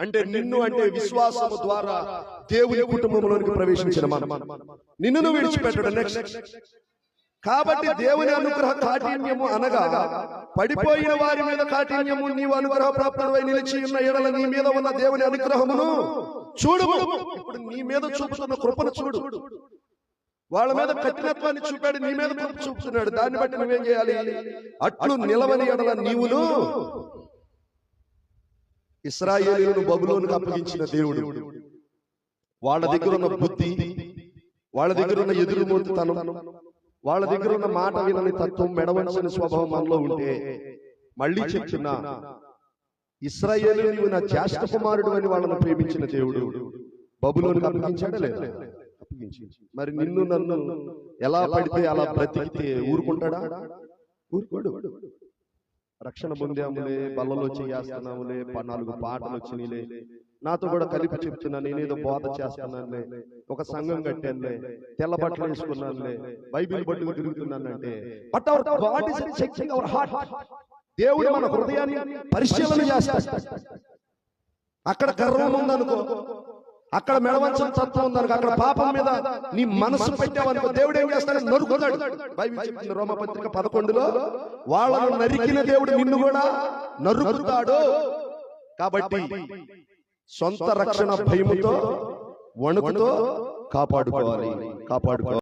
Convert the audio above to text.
అంటే నిన్ను అంటే విశ్వాసము ద్వారా దేవుని కుటుంబంలోనికి ప్రవేశించిన మనం. నిన్ను విడిచిపెట్టడం నెక్స్ట్ కాబట్టి దేవుని అనుగ్రహ కాఠిన్యము అనగా పడిపోయిన వారి మీద కాఠిన్యము నీవు అనుగ్రహ ప్రాప్తుడై నిలిచి ఉన్న ఎడల నీ మీద ఉన్న దేవుని అనుగ్రహమును చూడు ఇప్పుడు నీ మీద చూపుతున్న కృపను చూడు. వాళ్ళ మీద కఠినత్వాన్ని చూపాడు నీ మీద కృప చూపుతున్నాడు. దాన్ని బట్టి నువ్వేం చేయాలి? అట్లు నిలవని ఎడల నీవును ఇస్రాయేలీలను బబులోనికి అప్పగించిన దేవుడు. వాళ్ళ దగ్గర ఉన్న బుద్ధి వాళ్ళ దగ్గర ఉన్న ఎదురుమూర్తితనం వాళ్ళ దగ్గర ఉన్న మాట వినని తత్వం మెడవలసిన స్వభావం మనలో ఉంటే మళ్ళీ చెప్తున్నా ఇస్రాయేలు నీవు నా జ్యేష్ఠ కుమారుడు అని వాళ్ళని ప్రేమించిన దేవుడు బబులోనికి అప్పగించాడా లేదా? మరి నిన్ను నన్ను ఎలా పడితే అలా బ్రతికితే ఊరుకుంటాడా? ఊరుకోడు. రక్షణ పొందాములే బల్లలో చేస్తున్నాములే నాలుగు పాటలు వచ్చినాయిలే నాతో కూడా కలిపి చెప్తున్నా నేనేదో బోధ చేస్తున్నానులే ఒక సంఘం కట్టానులే తెల్ల బట్టలు వేసుకున్నానులే బైబిల్ పట్టుకు తిరుగుతున్నానంటే but our God is checking our heart దేవుడు మన హృదయాన్ని పరిశీలన చేస్తాడు. అక్కడ గర్వం ఉందనుకో అక్కడ మెడవంచన తత్వం ఉందనుకో అక్కడ పాపం మీద నీ మనసు పెట్టావనుకో దేవుడు ఏం చేస్తాడు నరుకుతాడు. బైబిల్ చెప్తుంది రోమపత్రిక పదకొండులో వాళ్ళను నరికిన దేవుడు నిన్ను కూడా నరుకుతాడు. కాబట్టి సొంత రక్షణ భయముతో వణుకుతో కాపాడుకోవాలి. కాపాడుకోవాలి.